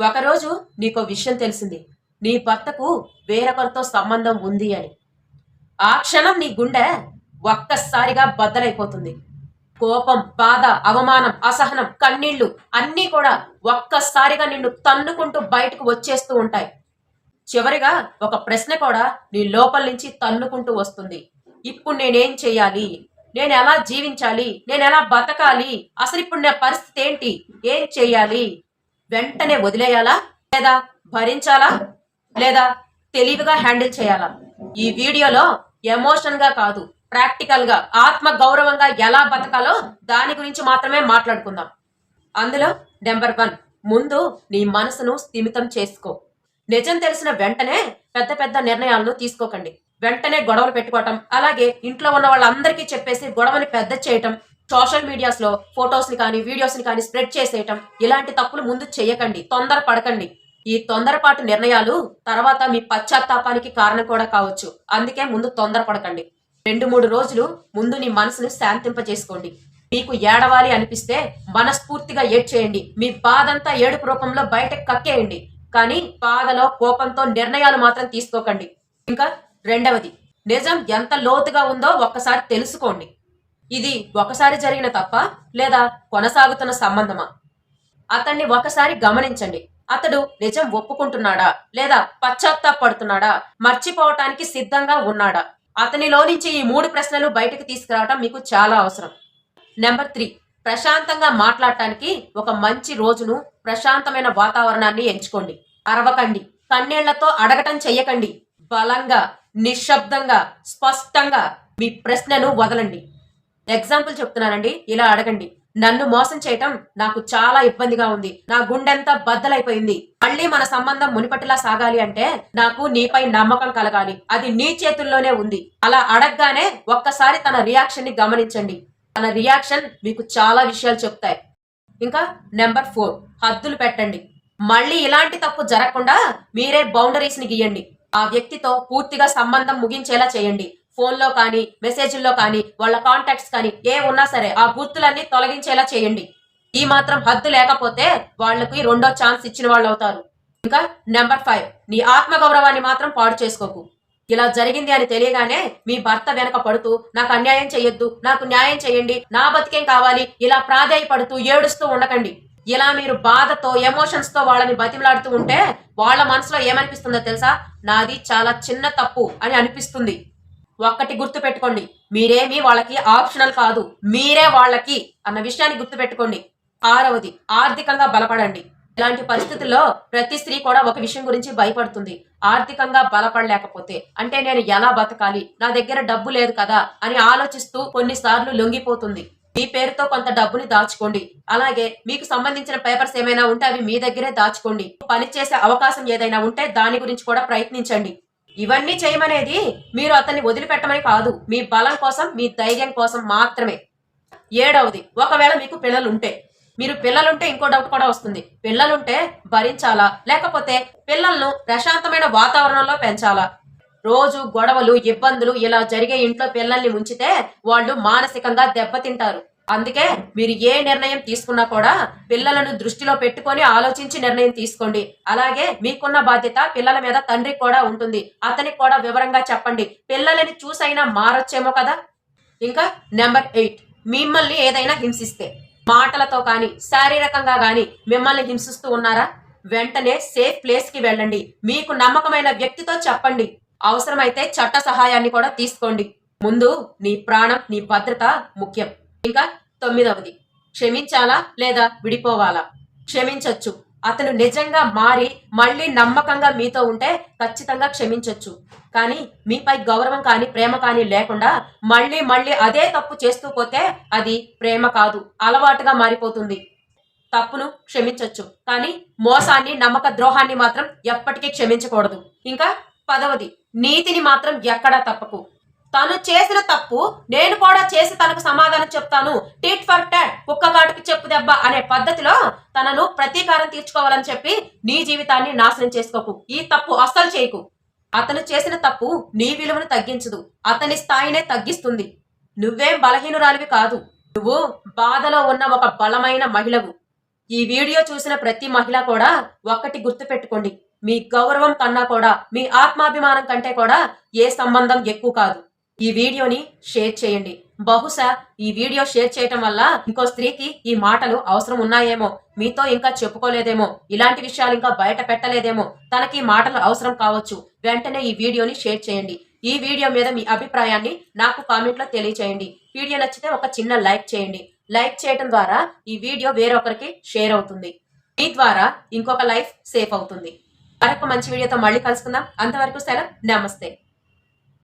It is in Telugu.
ఒకరోజు నీకో విషయం తెలిసింది. నీ భర్తకు వేరొకరితో సంబంధం ఉంది అని. ఆ క్షణం నీ గుండె ఒక్కసారిగా బద్దలైపోతుంది. కోపం బాధ అవమానం అసహనం కన్నీళ్ళు అన్నీ కూడా ఒక్కసారిగా నిన్ను తన్నుకుంటూ బయటకు వచ్చేస్తూ ఉంటాయి. చివరిగా ఒక ప్రశ్న కూడా నీ లోపల నుంచి తన్నుకుంటూ వస్తుంది. ఇప్పుడు నేనేం చేయాలి నేను ఎలా జీవించాలి? నేను ఎలా బతకాలి? అసలు ఇప్పుడు నా పరిస్థితి ఏంటి? ఏం చేయాలి వెంటనే వదిలేయాలా? లేదా భరించాలా? లేదా తెలివిగా హ్యాండిల్ చేయాలా? ఈ వీడియోలో ఎమోషన్గా కాదు ప్రాక్టికల్గా ఆత్మ గౌరవంగా ఎలా బతకాలో దాని గురించి మాత్రమే మాట్లాడుకుందాం. అందులో నెంబర్ వన్ ముందు నీ మనసును స్థిమితం చేసుకో. నిజం తెలిసిన వెంటనే పెద్ద పెద్ద నిర్ణయాలను తీసుకోకండి. వెంటనే గొడవలు పెట్టుకోవటం అలాగే ఇంట్లో ఉన్న వాళ్ళందరికీ చెప్పేసి గొడవని పెద్ద చేయటం సోషల్ మీడియాస్లో ఫొటోస్ని కానీ వీడియోస్ని కానీ స్ప్రెడ్ చేసేయటం ఇలాంటి తప్పులు ముందు చేయకండి తొందర పడకండి ఈ తొందరపాటు నిర్ణయాలు తర్వాత మీ పశ్చాత్తాపానికి కారణం కూడా కావచ్చు. అందుకే ముందు తొందరపడకండి. రెండు మూడు రోజులు ముందు నీ మనసును శాంతింపజేసుకోండి. మీకు ఏడవాలి అనిపిస్తే మనస్ఫూర్తిగా ఏడ్చేయండి. మీ బాధంతా ఏడుపు రూపంలో బయటకు కక్కేయండి. కానీ బాధలో కోపంతో నిర్ణయాలు మాత్రం తీసుకోకండి. ఇంకా రెండవది నిజం ఎంత లోతుగా ఉందో ఒక్కసారి తెలుసుకోండి. ఇది ఒకసారి జరిగిన తప్ప లేదా కొనసాగుతున్న సంబంధమా? అతన్ని ఒకసారి గమనించండి. అతడు నిజం ఒప్పుకుంటున్నాడా లేదా పశ్చాత్తాపడుతున్నాడా? మర్చిపోవటానికి సిద్ధంగా ఉన్నాడా? అతనిలో నుంచి ఈ మూడు ప్రశ్నలు బయటకు తీసుకురావటం మీకు చాలా అవసరం. Number three. ప్రశాంతంగా మాట్లాడటానికి ఒక మంచి రోజును ప్రశాంతమైన వాతావరణాన్ని ఎంచుకోండి. అరవకండి. కన్నీళ్ళతో అడగటం చెయ్యకండి. బలంగా నిశ్శబ్దంగా స్పష్టంగా మీ ప్రశ్నను వదలండి. ఎగ్జాంపుల్ చెప్తున్నానండి. ఇలా అడగండి. నన్ను మోసం చేయటం నాకు చాలా ఇబ్బందిగా ఉంది. నా గుండెంతా బద్దలైపోయింది. మళ్ళీ మన సంబంధం మునిపటిలా సాగాలి అంటే నాకు నీపై నమ్మకం కలగాలి. అది నీ చేతుల్లోనే ఉంది. అలా అడగగానే ఒక్కసారి తన రియాక్షన్ని గమనించండి. తన రియాక్షన్ మీకు చాలా విషయాలు చెప్తాయి. ఇంకా నెంబర్ ఫోర్ హద్దులు పెట్టండి. మళ్ళీ ఇలాంటి తప్పు జరగకుండా మీరే బౌండరీస్ని గీయండి. ఆ వ్యక్తితో పూర్తిగా సంబంధం ముగించేలా చేయండి. ఫోన్లో కానీ మెసేజ్ల్లో కానీ వాళ్ళ కాంటాక్ట్స్ కానీ ఏ ఉన్నా సరే ఆ గుర్తులన్నీ తొలగించేలా చేయండి. ఈ మాత్రం హద్దు లేకపోతే వాళ్ళకి రెండో ఛాన్స్ ఇచ్చిన వాళ్ళు అవుతారు. ఇంకా నెంబర్ ఫైవ్ నీ ఆత్మ గౌరవాన్ని మాత్రం పాడు చేసుకోకు. ఇలా జరిగింది అని తెలియగానే మీ భర్త వెనక పడుతూ నాకు అన్యాయం చేయొద్దు నాకు న్యాయం చేయండి నా బతికేం కావాలి? ఇలా ప్రాధాయపడుతూ ఏడుస్తూ ఉండకండి. ఇలా మీరు బాధతో ఎమోషన్స్తో వాళ్ళని బతిమలాడుతూ ఉంటే వాళ్ళ మనసులో ఏమనిపిస్తుందో తెలుసా? నాది చాలా చిన్న తప్పు అని అనిపిస్తుంది. ఒక్కటి గుర్తు పెట్టుకోండి మీరేమి వాళ్ళకి ఆప్షనల్ కాదు మీరే వాళ్ళకి అన్న విషయాన్ని గుర్తు పెట్టుకోండి ఆరవది ఆర్థికంగా బలపడండి. ఇలాంటి పరిస్థితుల్లో ప్రతి స్త్రీ కూడా ఒక విషయం గురించి భయపడుతుంది. ఆర్థికంగా బలపడలేకపోతే అంటే నేను ఎలా బతకాలి నా దగ్గర డబ్బు లేదు కదా అని ఆలోచిస్తూ కొన్నిసార్లు లొంగిపోతుంది. మీ పేరుతో కొంత డబ్బుని దాచుకోండి. అలాగే మీకు సంబంధించిన పేపర్స్ ఏమైనా ఉంటే అవి మీ దగ్గరే దాచుకోండి. పనిచేసే అవకాశం ఏదైనా ఉంటే దాని గురించి కూడా ప్రయత్నించండి. ఇవన్నీ చేయమనేది మీరు అతన్ని వదిలిపెట్టమని కాదు. మీ బలం కోసం మీ ధైర్యం కోసం మాత్రమే. ఏడవది ఒకవేళ మీకు పిల్లలు ఉంటే మీరు పిల్లలుంటే ఇంకో డౌట్ కూడా వస్తుంది. పిల్లలుంటే భరించాలా? లేకపోతే పిల్లలను ప్రశాంతమైన వాతావరణంలో పెంచాలా? రోజు గొడవలు ఇబ్బందులు ఇలా జరిగే ఇంట్లో పిల్లల్ని ఉంచితే వాళ్ళు మానసికంగా దెబ్బతింటారు. అందుకే మీరు ఏ నిర్ణయం తీసుకున్నా కూడా పిల్లలను దృష్టిలో పెట్టుకొని ఆలోచించి నిర్ణయం తీసుకోండి. అలాగే మీకున్న బాధ్యత పిల్లల మీద తండ్రికి కూడా ఉంటుంది. అతనికి కూడా వివరంగా చెప్పండి. పిల్లలని చూసైనా మారొచ్చేమో కదా? ఇంకా నెంబర్ ఎయిట్. మిమ్మల్ని ఏదైనా హింసిస్తే మాటలతో కానీ శారీరకంగా కానీ మిమ్మల్ని హింసిస్తూ ఉన్నారా? వెంటనే సేఫ్ ప్లేస్కి వెళ్ళండి. మీకు నమ్మకమైన వ్యక్తితో చెప్పండి. అవసరమైతే చట్ట సహాయాన్ని కూడా తీసుకోండి. ముందు నీ ప్రాణం నీ భద్రత ముఖ్యం. ఇంకా తొమ్మిదవది. క్షమించాలా లేదా విడిపోవాలా? క్షమించొచ్చు. అతను నిజంగా మారి మళ్ళీ నమ్మకంగా మీతో ఉంటే ఖచ్చితంగా క్షమించొచ్చు. కానీ మీపై గౌరవం కానీ ప్రేమ కానీ లేకుండా మళ్ళీ మళ్ళీ అదే తప్పు చేస్తూ పోతే అది ప్రేమ కాదు అలవాటుగా మారిపోతుంది. తప్పును క్షమించొచ్చు. కానీ మోసాన్ని నమ్మక ద్రోహాన్ని మాత్రం ఎప్పటికీ క్షమించకూడదు. ఇంకా పదవది నీతిని మాత్రం ఎక్కడా తప్పకు. తను చేసిన తప్పు నేను కూడా చేసి తనకు సమాధానం చెప్తాను. టీట్ ఫర్ టాట్ కుక్క కాటుకు చెప్పు దెబ్బ అనే పద్ధతిలో తనను ప్రతీకారం తీర్చుకోవాలని చెప్పి నీ జీవితాన్ని నాశనం చేసుకోకు. ఈ తప్పు అస్సలు చేయకు. అతను చేసిన తప్పు నీ విలువను తగ్గించదు. అతని స్థాయినే తగ్గిస్తుంది. నువ్వేం బలహీనురాలివి కాదు. నువ్వు బాధలో ఉన్న ఒక బలమైన మహిళవు. ఈ వీడియో చూసిన ప్రతి మహిళ కూడా ఒక్కటి గుర్తుపెట్టుకోండి. మీ గౌరవం కన్నా కూడా మీ ఆత్మాభిమానం కంటే కూడా ఏ సంబంధం ఎక్కువ కాదు. ఈ వీడియోని షేర్ చేయండి. బహుశా ఈ వీడియో షేర్ చేయటం వల్ల ఇంకో స్త్రీకి ఈ మాటలు అవసరం ఉన్నాయేమో మీతో ఇంకా చెప్పుకోలేదేమో ఇలాంటి విషయాలు ఇంకా బయట పెట్టలేదేమో తనకి మాటలు అవసరం కావచ్చు. వెంటనే ఈ వీడియోని షేర్ చేయండి. ఈ వీడియో మీద మీ అభిప్రాయాన్ని నాకు కామెంట్లో తెలియచేయండి. వీడియో నచ్చితే ఒక చిన్న లైక్ చేయండి. లైక్ చేయడం ద్వారా ఈ వీడియో వేరొకరికి షేర్ అవుతుంది. మీ ద్వారా ఇంకొక లైఫ్ సేఫ్ అవుతుంది. మరొక మంచి వీడియోతో మళ్ళీ కలుసుకుందాం. అంతవరకు సెలవు. నమస్తే.